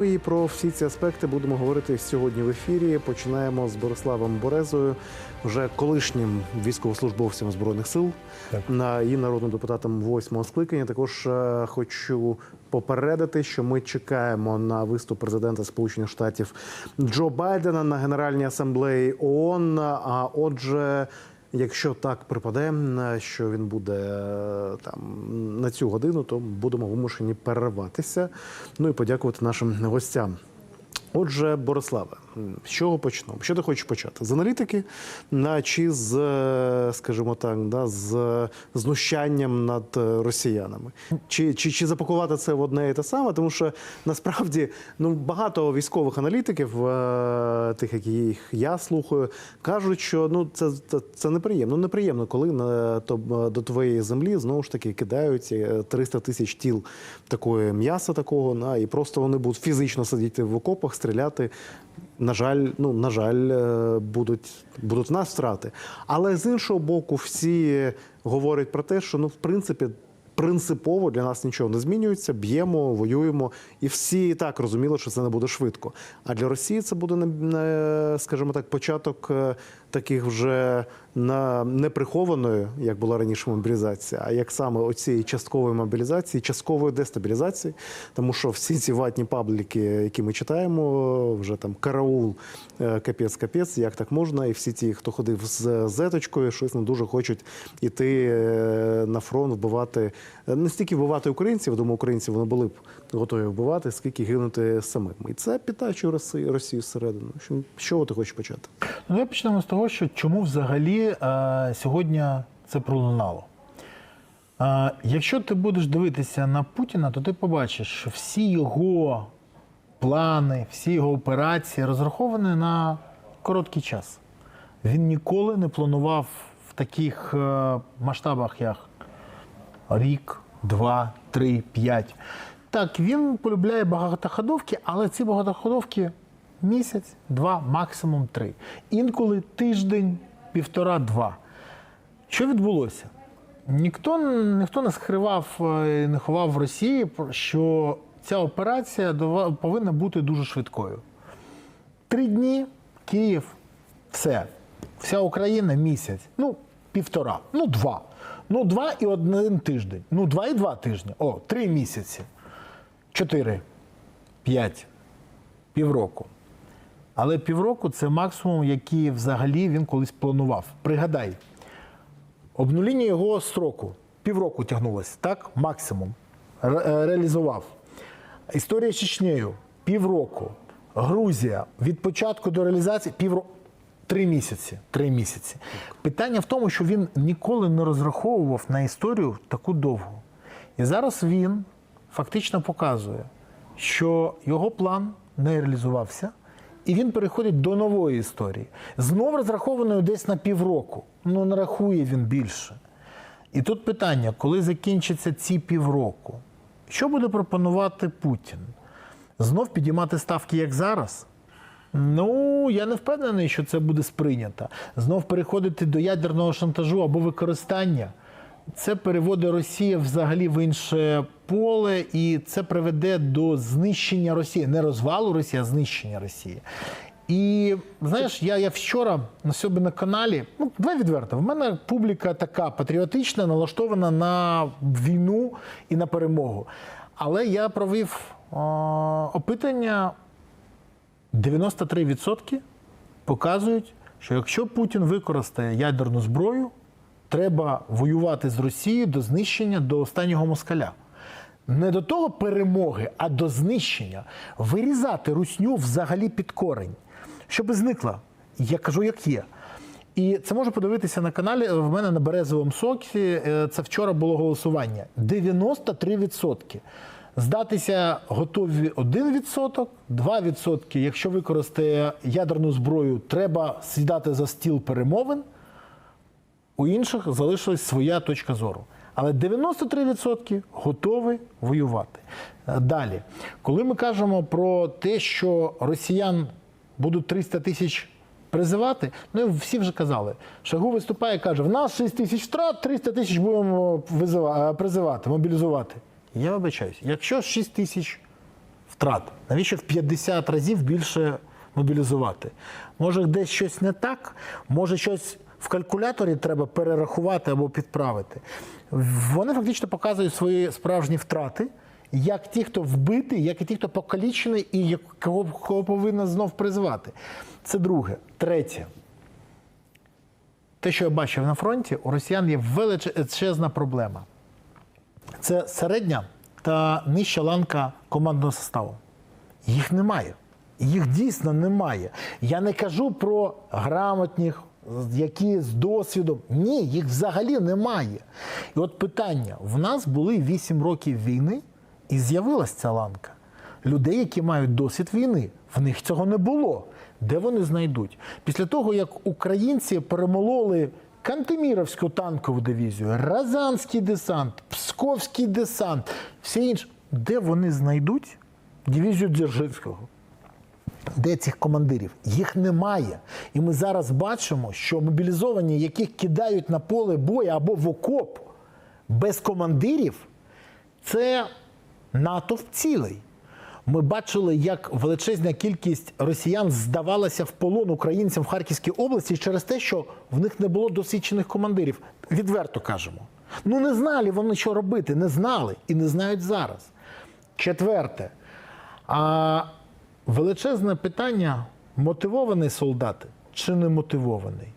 І про всі ці аспекти будемо говорити сьогодні в ефірі. Починаємо з Бориславом Борезою, вже колишнім військовослужбовцем збройних сил Так. на і народним депутатом восьмого скликання. Також е, хочу попередити, що ми чекаємо на виступ президента Сполучених Штатів Джо Байдена на Генеральній асамблеї ООН. А отже. Якщо так припаде, що він буде е, там на цю годину, то будемо вимушені перерватися. Ну і подякувати нашим гостям. Отже, Бориславе, з чого почнемо? Що ти хочеш почати? З аналітики на чи з, е, скажімо так, да, з знущанням над е, росіянами? Чи, чи, чи запакувати це в одне і те саме? Тому що насправді ну, багато військових аналітиків, е, тих, яких я слухаю, кажуть, що ну, це, це, це неприємно. Ну, неприємно, коли на, то, до твоєї землі знову ж таки кидають е, 300 тисяч тіл такої м'яса такого, на, і просто вони будуть фізично сидіти в окопах, стріляти. На жаль, ну на жаль, е, будуть будуть нас втрати. Але з іншого боку, всі говорять про те, що ну, в принципі, принципово для нас нічого не змінюється. Б'ємо, воюємо, і всі і так розуміли, що це не буде швидко. А для Росії це буде скажімо так, початок е, таких вже на неприхованої, як була раніше мобілізація, а як саме оцієї часткової мобілізації, часткової дестабілізації, тому що всі ці ватні пабліки, які ми читаємо, вже там караул, е, капець, капець, як так можна, і всі ті, хто ходив з зеточкою, щось не дуже хочуть іти е, на фронт, вбивати е, не стільки вбивати українців, думаю, українців вони були б готові вбивати, скільки гинути самим. І це підтачує Росію, Росію зсередину. Що, чого ти хочеш почати? Ну, я почнемо з того, що чому взагалі е, сьогодні це пролунало. Е, якщо ти будеш дивитися на Путіна, то ти побачиш, що всі його плани, всі його операції розраховані на короткий час. Він ніколи не планував в таких е, масштабах, як рік, два, три, п'ять. Так, він полюбляє багатоходовки, але ці багатоходовки місяць, два, максимум три. Інколи тиждень, півтора-два. Що відбулося? Ніхто, ніхто не скривав е, не ховав в Росії, що ця операція повинна бути дуже швидкою. Три дні Київ, все. Вся Україна місяць. Ну, півтора, ну два. Ну, два і один тиждень. Ну, два і два тижні. О, три місяці. Чотири, п'ять, півроку. Але півроку це максимум, який взагалі він колись планував. Пригадай, обнуління його строку півроку тягнулося, так? Максимум. Е, реалізував. Історія з Чечнею півроку. Грузія від початку до реалізації півроку. Три місяці. Три місяці. Питання в тому, що він ніколи не розраховував на історію таку довгу. І зараз він фактично показує, що його план не реалізувався, і він переходить до нової історії. Знов розрахованою десь на півроку. Ну, не рахує він більше. І тут питання: коли закінчаться ці півроку, що буде пропонувати Путін? Знов підіймати ставки, як зараз? Ну, я не впевнений, що це буде сприйнято. Знов переходити до ядерного шантажу або використання. Це переводить Росію взагалі в інше поле, і це приведе до знищення Росії. Не розвалу Росії, а знищення Росії. І знаєш, я, я вчора на себе на каналі, ну давай відверто, в мене публіка така патріотична, налаштована на війну і на перемогу. Але я провів е, опитання 93% показують, що якщо Путін використає ядерну зброю, треба воювати з Росією до знищення до останнього москаля. Не до того перемоги, а до знищення. Вирізати русню взагалі під корень, щоб зникла. Я кажу, як є. І це можна подивитися на каналі. В мене на березовому сокі. е, Це вчора було голосування. 93%. Здатися готові 1%, 2%, якщо використає ядерну зброю, треба сідати за стіл перемовин. У інших залишилась своя точка зору. Але 93% готові воювати. Е, Далі, коли ми кажемо про те, що росіян будуть 300 тисяч призивати, ну всі вже казали. Шагу виступає і каже: в нас 6 тисяч втрат, 300 тисяч будемо е, призивати, мобілізувати. Я вибачаюсь, якщо 6 тисяч втрат? Навіщо в 50 разів більше мобілізувати? Може, десь щось не так, може щось в калькуляторі треба перерахувати або підправити. Вони фактично показують свої справжні втрати, як ті, хто вбитий, як і ті, хто покалічений, і як- кого, кого повинна знов призвати. Це друге. Третє. Те, що я бачив на фронті, у росіян є величезна проблема. Це середня та нижча ланка командного составу. Їх немає. Їх дійсно немає. Я не кажу про грамотних, які з досвідом. Ні, їх взагалі немає. І от питання: в нас були 8 років війни, і з'явилася ця ланка. Людей, які мають досвід війни, в них цього не було. Де вони знайдуть? Після того, як українці перемололи Кантеміровську танкову дивізію, Разанський десант, Псковський десант, всі інші, де вони знайдуть дивізію Дзержинського? Де цих командирів? Їх немає. І ми зараз бачимо, що мобілізовані, яких кидають на поле бою або в окоп без командирів, це натовп цілий. Ми бачили, як величезна кількість росіян здавалася в полон українцям в Харківській області через те, що в них не було досвідчених командирів. Відверто кажемо. Ну не знали вони, що робити, не знали і не знають зараз. Четверте. А величезне питання: мотивований солдат чи не мотивований?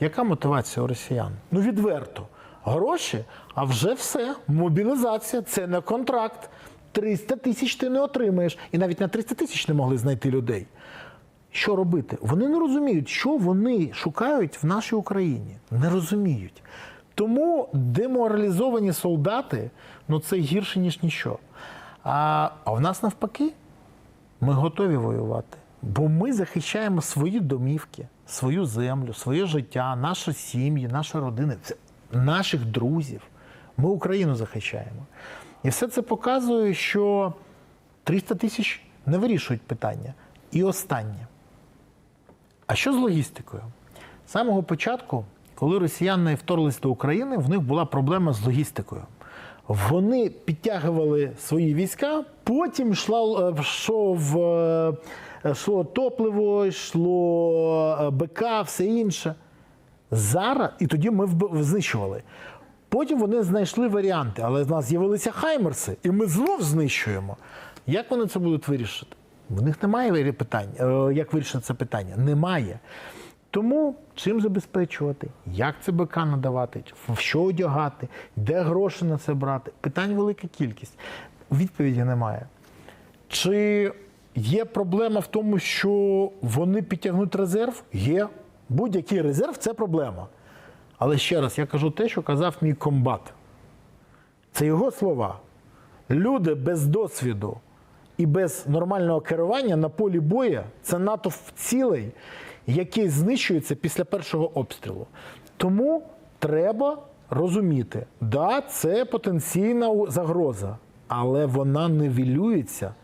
Яка мотивація у росіян? Ну відверто. Гроші, а вже все. Мобілізація це не контракт. 300 тисяч ти не отримаєш. І навіть на 300 тисяч не могли знайти людей. Що робити? Вони не розуміють, що вони шукають в нашій Україні. Не розуміють. Тому деморалізовані солдати ну це гірше, ніж ніщо. А, а в нас навпаки, ми готові воювати. Бо ми захищаємо свої домівки, свою землю, своє життя, наші сім'ї, наші родини, наших друзів. Ми Україну захищаємо. І все це показує, що 300 тисяч не вирішують питання. І останнє. А що з логістикою? З самого початку, коли росіяни вторглися до України, в них була проблема з логістикою. Вони підтягували свої війська, потім йшло, е, йшов, е, йшло топливо, йшло е, БК, все інше. Зараз, і тоді ми знищували. Потім вони знайшли варіанти, але в нас з'явилися хаймерси, і ми знов знищуємо. Як вони це будуть вирішити? В них немає питань. Е, Як вирішити це питання? Немає. Тому чим забезпечувати, як це БК надавати, в що одягати, де гроші на це брати? Питань велика кількість. Відповіді немає. Чи є проблема в тому, що вони підтягнуть резерв? Є. Будь-який резерв це проблема. Але ще раз, я кажу те, що казав мій комбат. Це його слова. Люди без досвіду і без нормального керування на полі бою це натовп цілей, який знищується після першого обстрілу. Тому треба розуміти, да, це потенційна загроза, але вона нивелюється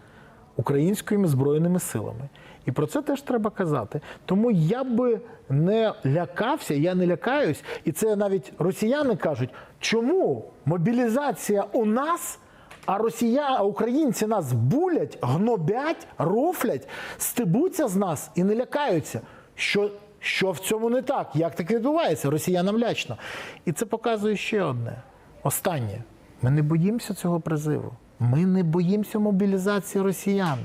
українськими збройними силами. І про це теж треба казати. Тому я би не лякався, я не лякаюсь. І це навіть росіяни кажуть, чому мобілізація у нас, а росія, а українці нас булять, гнобять, рофлять, стебуться з нас і не лякаються. Що, що в цьому не так? Як таке відбувається? Росіянам лячно. І це показує ще одне. Останнє. Ми не боїмося цього призиву. Ми не боїмося мобілізації росіян.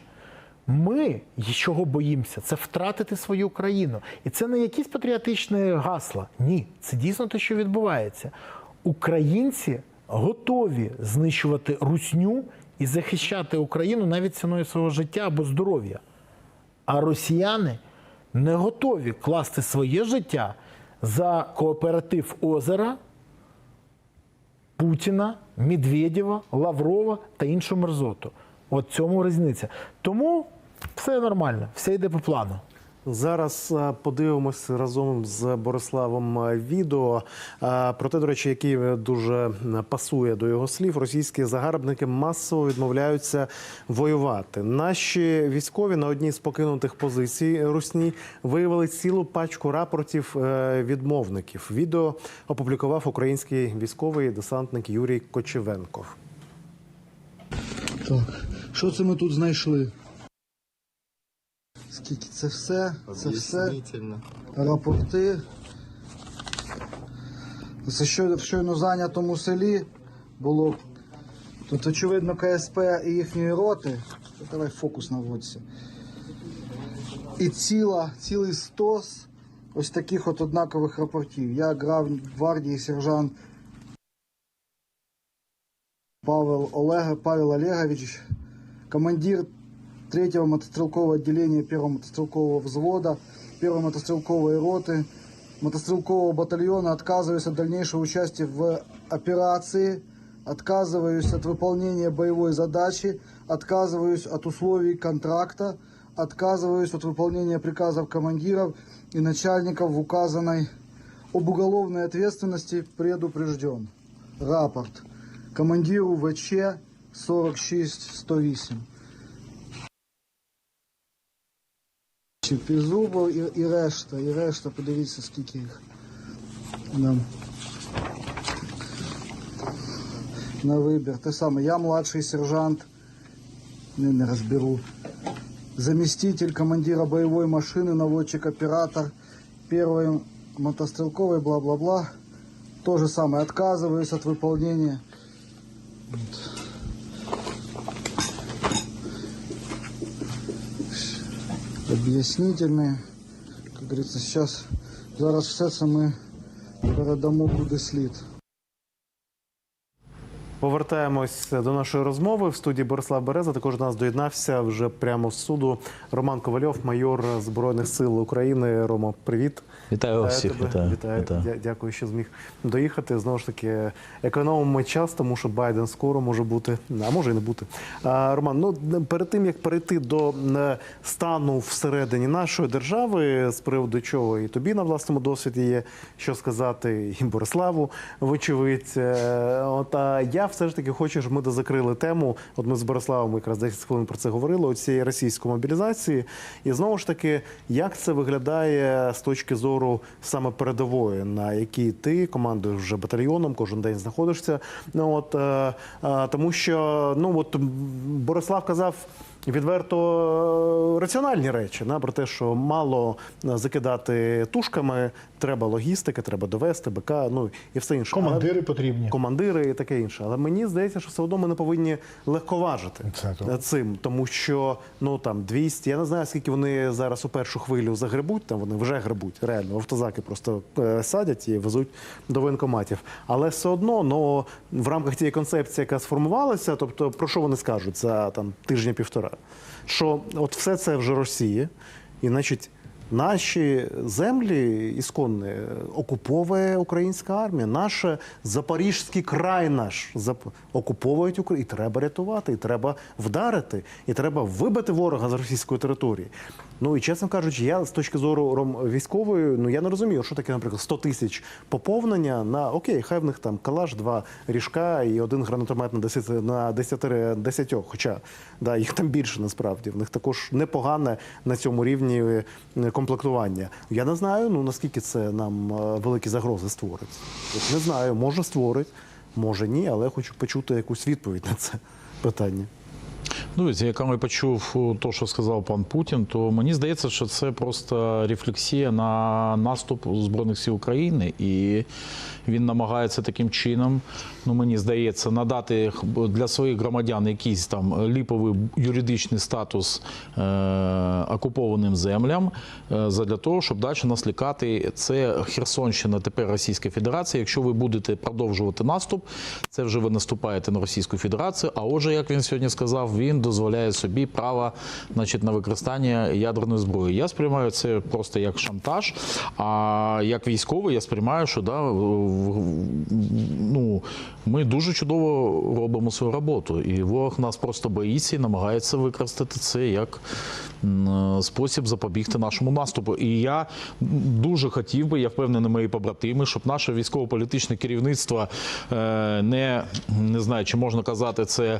Ми чого боїмося? Це втратити свою країну. І це не якісь патріотичні гасла. Ні, це дійсно те, що відбувається. Українці готові знищувати русню і захищати Україну навіть ціною свого життя або здоров'я. А росіяни не готові класти своє життя за кооператив озера, Путіна, Медведєва, Лаврова та іншу мерзоту. От цьому різниця. Тому все нормально, все йде по плану. Зараз е, подивимось разом з Бориславом е, відео е, про те, до речі, який дуже пасує до його слів. Російські загарбники масово відмовляються воювати. Наші військові на одній з покинутих позицій Русні виявили цілу пачку рапортів відмовників. Відео опублікував український військовий десантник Юрій Кочевенков. Так, Що це ми тут знайшли? Скільки це все? Це все рапорти. Це що, в щойно зайнятому селі було. Тут, очевидно, КСП і їхньої роти. Давай фокус наводься. І ціла, цілий стос ось таких от однакових рапортів. Я грав гвардії сержант Павел Олег, Павел Олегович, командир третьего мотострелкового отделения первого мотострелкового взвода, первой мотострелковой роты, мотострелкового батальона. Отказываюсь от дальнейшего участия в операции, отказываюсь от выполнения боевой задачи, отказываюсь от условий контракта, отказываюсь от выполнения приказов командиров и начальников в указанной об уголовной ответственности предупрежден. Рапорт командиру ВЧ 46-108. Підзубов і, і решта, і решта, подивіться, скільки їх. Да. На вибір. Те саме, я младший сержант, не, не розберу. Заместитель командира боевой машины, наводчик-оператор первой мотострелковой, бла-бла-бла. То же самое, отказываюсь от выполнения. Вот. Об'яснительные. Как говорится, сейчас зараз все це ми передамо куди слід. Повертаємось до нашої розмови в студії Борислав Береза. Також до нас доєднався вже прямо з суду Роман Ковальов, майор Збройних сил України. Рома, привіт. Вітаю Вітаю всіх, тебе. вітаю, Вітаю. вітаю. Дя- Дякую, що зміг доїхати. Знову ж таки, економимо час, тому що Байден скоро може бути, а може і не бути. А, Роман, ну перед тим як перейти до е, стану всередині нашої держави, з приводу чого і тобі на власному досвіді є що сказати, і Бориславу, вочевидь. Е, От а я все ж таки хочу, щоб ми дозакрили тему. От ми з Бориславом якраз 10 хвилин про це говорили. Оцієї російської мобілізації. І знову ж таки, як це виглядає з точки зору саме передової, на якій ти командуєш вже батальйоном, кожен день знаходишся. Ну от е, е, тому, що ну от Борислав казав. Відверто е, раціональні речі на про те, що мало е, закидати тушками, треба логістика, треба довести БК, ну і все інше. Але- Командири потрібні. командири і таке інше. Але мені здається, що все одно ми не повинні легковажити Це то. цим, тому що ну там 200, я не знаю, скільки вони зараз у першу хвилю загребуть. Там вони вже гребуть. Реально автозаки просто е, садять і везуть до воєнкоматів. Але все одно, ну в рамках тієї концепції, яка сформувалася, тобто про що вони скажуть за там тижня-півтора, що от все це вже Росія, і значить. Наші землі ісконні окуповує українська армія. Наш запорізький край наш окуповують Україну. І треба рятувати, і треба вдарити, і треба вибити ворога з російської території. Ну і чесно кажучи, я з точки зору ром військової, ну я не розумію, що таке, наприклад, 100 тисяч поповнення на окей, хай в них там калаш, два ріжка і один гранатомет на 10, на 10, 10 Хоча да, їх там більше насправді. В них також непогане на цьому рівні е, комплектування. Я не знаю, ну наскільки це нам е, великі загрози створить. Не знаю, може створить, може ні, але хочу почути якусь відповідь на це питання. Ну, дивіться, я почув то, що сказав пан Путін, то мені здається, що це просто рефлексія на наступ Збройних сил України, і він намагається таким чином, ну мені здається, надати для своїх громадян якийсь там ліповий юридичний статус е, окупованим землям е, задля того, щоб далі нас лікати. Це Херсонщина, тепер Російська Федерація. Якщо ви будете продовжувати наступ, це вже ви наступаєте на Російську Федерацію. А отже, як він сьогодні сказав, він дозволяє собі право значить, на використання ядерної зброї. Я сприймаю це просто як шантаж. А як військовий, я сприймаю, що да, ну, ми дуже чудово робимо свою роботу. І ворог нас просто боїться і намагається використати це як спосіб запобігти нашому наступу. І я дуже хотів би, я впевнений, мої побратими, щоб наше військово-політичне керівництво е, не, не знаю, чи можна казати це е,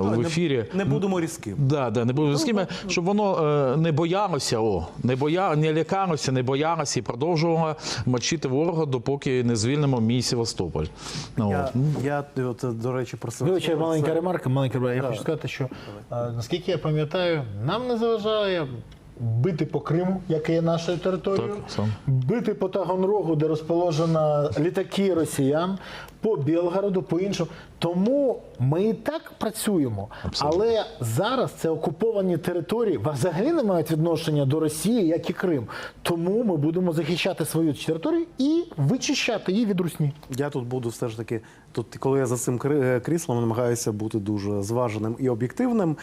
в ефірі. Не будемо різким. Да, да, не будемо різкими, щоб воно е, не боялося, о, не боя, не лякалося, не боялося і продовжувало мочити ворога, допоки не звільнимо мій Севастополь. Ну, Я, от. Ну, я от, до речі, просив. Вибачте, маленька ремарка, маленька ремарка. Я хочу сказати, що е, наскільки я пам'ятаю, нам не заважає бити по Криму, яке є нашою територією, Так, бити по Таганрогу, де розположено літаки росіян, по Білгороду, по іншому. Тому ми і так працюємо. Але зараз це окуповані території взагалі не мають відношення до Росії, як і Крим. Тому ми будемо захищати свою територію і вичищати її від русні. Я тут буду все ж таки, тут, коли я за цим е, кріслом намагаюся бути дуже зваженим і об'єктивним.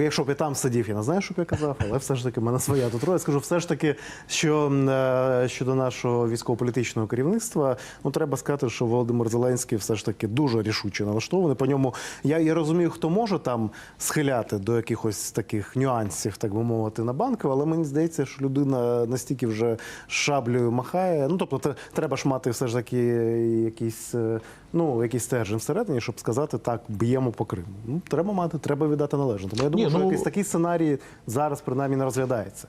Якщо б я там сидів, я не знаю, що б я казав, але все ж таки в мене своя тут роля. Скажу все ж таки, що е, щодо нашого військово-політичного керівництва, ну треба сказати, що Володимир Зеленський все ж таки дуже рішуче налаштований. По ньому я, я розумію, хто може там схиляти до якихось таких нюансів, так би мовити, на банку, але мені здається, що людина настільки вже шаблею махає. Ну тобто, треба ж мати все ж таки якийсь, е, ну якийсь стержень всередині, щоб сказати так, б'ємо по Криму. Ну треба мати, треба віддати належне. Тому я думаю, Ні, що ну- якийсь такий сценарій зараз принаймні не розглядається.